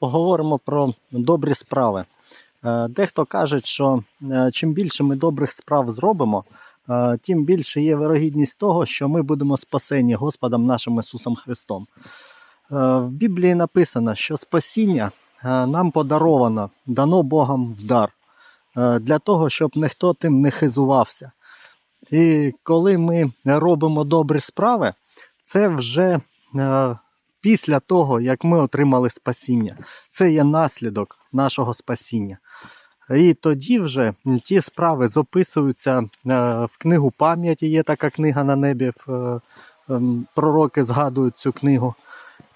поговоримо про добрі справи. Е, Дехто каже, що е, чим більше ми добрих справ зробимо, е, тим більше є вирогідність того, що ми будемо спасені Господом нашим Ісусом Христом. В Біблії написано, що спасіння нам подаровано, дано Богом в дар, для того, щоб ніхто тим не хизувався. І коли ми робимо добрі справи, це вже після того, як ми отримали спасіння. Це є наслідок нашого спасіння. І тоді вже ті справи записуються е, в книгу пам'яті. Є така книга на небі. е, ем, Пророки згадують цю книгу.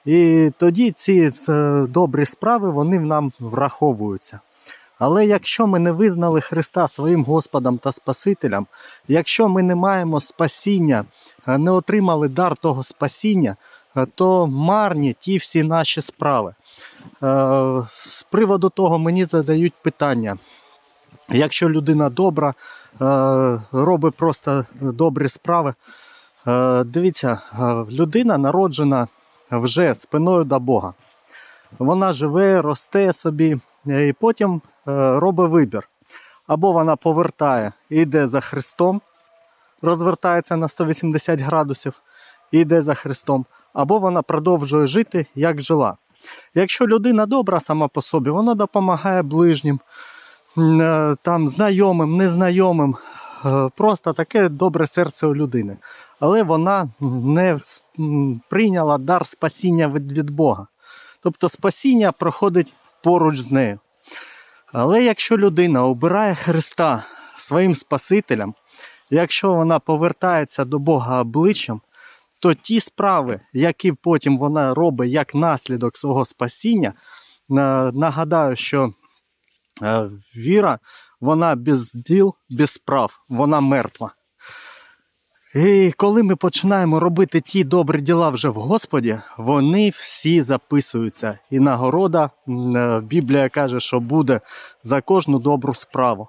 І тоді ці е, добрі справи вони в нам враховуються. Але якщо ми не визнали Христа своїм Господом та Спасителем, якщо ми не маємо спасіння, не отримали дар того спасіння, то марні ті всі наші справи. Е, З приводу того мені задають питання. Якщо людина добра, е, робить просто добрі справи, е, дивіться, е, людина народжена вже спиною до Бога. Вона живе, росте собі, е, і потім е, робить вибір. Або вона повертає і йде за Христом, розвертається на 180 градусів і йде за Христом, або вона продовжує жити, як жила. Якщо людина добра сама по собі, вона допомагає ближнім, е, там, знайомим, незнайомим. Е, Просто таке добре серце у людини. Але вона не прийняла дар спасіння від, Бога. Тобто спасіння проходить поруч з нею. Але якщо людина обирає Христа своїм Спасителем, якщо вона повертається до Бога обличчям, то ті справи, які потім вона робить як наслідок свого спасіння, нагадаю, що е, віра, вона без діл, без справ, вона мертва. І коли ми починаємо робити ті добрі діла вже в Господі, вони всі записуються. І нагорода, е, Біблія каже, що буде за кожну добру справу.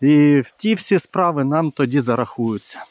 І ті всі справи нам тоді зарахуються.